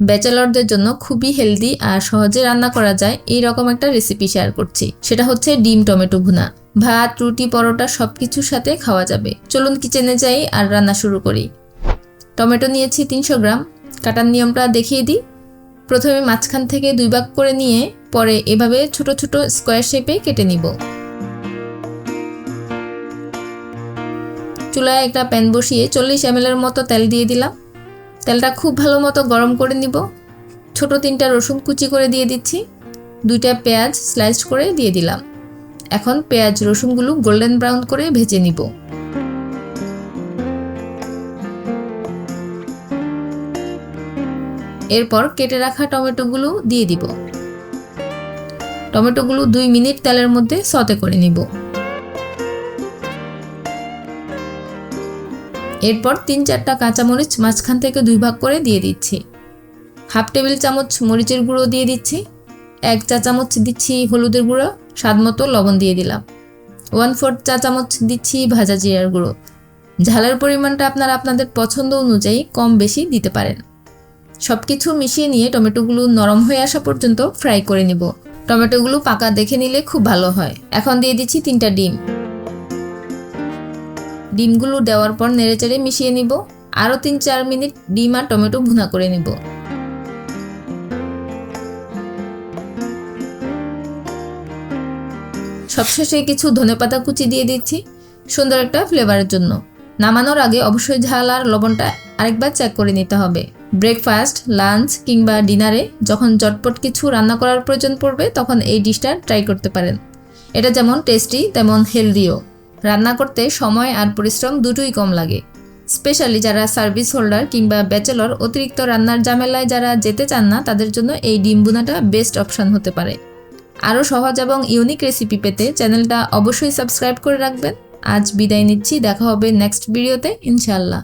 ব্যাচেলরদের জন্য খুবই হেলদি আর সহজে রান্না করা যায়, এই রকম একটা রেসিপি শেয়ার করছি। সেটা হচ্ছে ডিম টমেটো ভুনা। ভাত, রুটি, পরোটা সব কিছুর সাথে খাওয়া যাবে। চলুন কিচেনে যাই আর রান্না শুরু করি। টমেটো নিয়েছি তিনশো গ্রাম। কাটার নিয়মটা দেখিয়ে দিই। প্রথমে মাঝখান থেকে দুই ভাগ করে নিয়ে পরে এভাবে ছোট ছোট স্কোয়ার শেপে কেটে নিব। চুলায় একটা প্যান বসিয়ে চল্লিশ এম মতো তেল দিয়ে দিলাম। তেলটা খুব ভালো মতো গরম করে নিব। ছোট তিনটা রসুন কুচি করে দিয়ে দিচ্ছি। দুইটা পেঁয়াজ স্লাইস করে দিয়ে দিলাম। এখন পেঁয়াজ রসুনগুলো গোল্ডেন ব্রাউন করে ভেজে নিব। এরপর কেটে রাখা টমেটোগুলো দিয়ে দিব। টমেটোগুলো দুই মিনিট তেলের মধ্যে সতে করে নিব। এরপর তিন চারটা কাঁচামরিচ মাঝখান থেকে দুই ভাগ করে দিয়ে দিচ্ছি। হাফ টেবিল চামচ মরিচের গুঁড়ো দিয়ে দিচ্ছি। এক চা চামচ দিচ্ছি হলুদের গুঁড়ো, স্বাদ মতো লবণ দিয়ে দিলাম। ওয়ান ফোর্থ চা চামচ দিচ্ছি ভাজা জিরার গুঁড়ো। ঝালের পরিমাণটা আপনারা আপনাদের পছন্দ অনুযায়ী কম বেশি দিতে পারেন। সব কিছু মিশিয়ে নিয়ে টমেটোগুলো নরম হয়ে আসা পর্যন্ত ফ্রাই করে নিব। টমেটোগুলো পাকা দেখে নিলে খুব ভালো হয়। এখন দিয়ে দিচ্ছি তিনটা ডিম। ডিমগুলো দেওয়ার পর নেড়েচেড়ে মিশিয়ে নিব। আরও তিন চার মিনিট ডিম আর টমেটো ভুনা করে নিব। সবশেষে কিছু ধনেপাতা কুচি দিয়ে দিচ্ছি সুন্দর একটা ফ্লেভারের জন্য। নামানোর আগে অবশ্যই ঝাল আর লবণটা আরেকবার চেক করে নিতে হবে। ব্রেকফাস্ট লাঞ্চ কিংবা ডিনারে যখন চটপট কিছু রান্না করার প্রয়োজন পড়বে তখন এই ডিশটা ট্রাই করতে পারেন। এটা যেমন টেস্টি তেমন হেলদিও রান্না করতে সময় আর পরিশ্রম দুটোই কম লাগে। স্পেশালি যারা সার্ভিস হোল্ডার কিংবা ব্যাচেলর, অতিরিক্ত রান্নার ঝামেলায় যারা যেতে চান না, তাদের জন্য এই ডিম বুনাটা বেস্ট অপশন হতে পারে। আরও সহজ এবং ইউনিক রেসিপি পেতে চ্যানেলটা অবশ্যই সাবস্ক্রাইব করে রাখবেন। আজ বিদায় নিচ্ছি, দেখা হবে নেক্সট ভিডিওতে ইনশাল্লাহ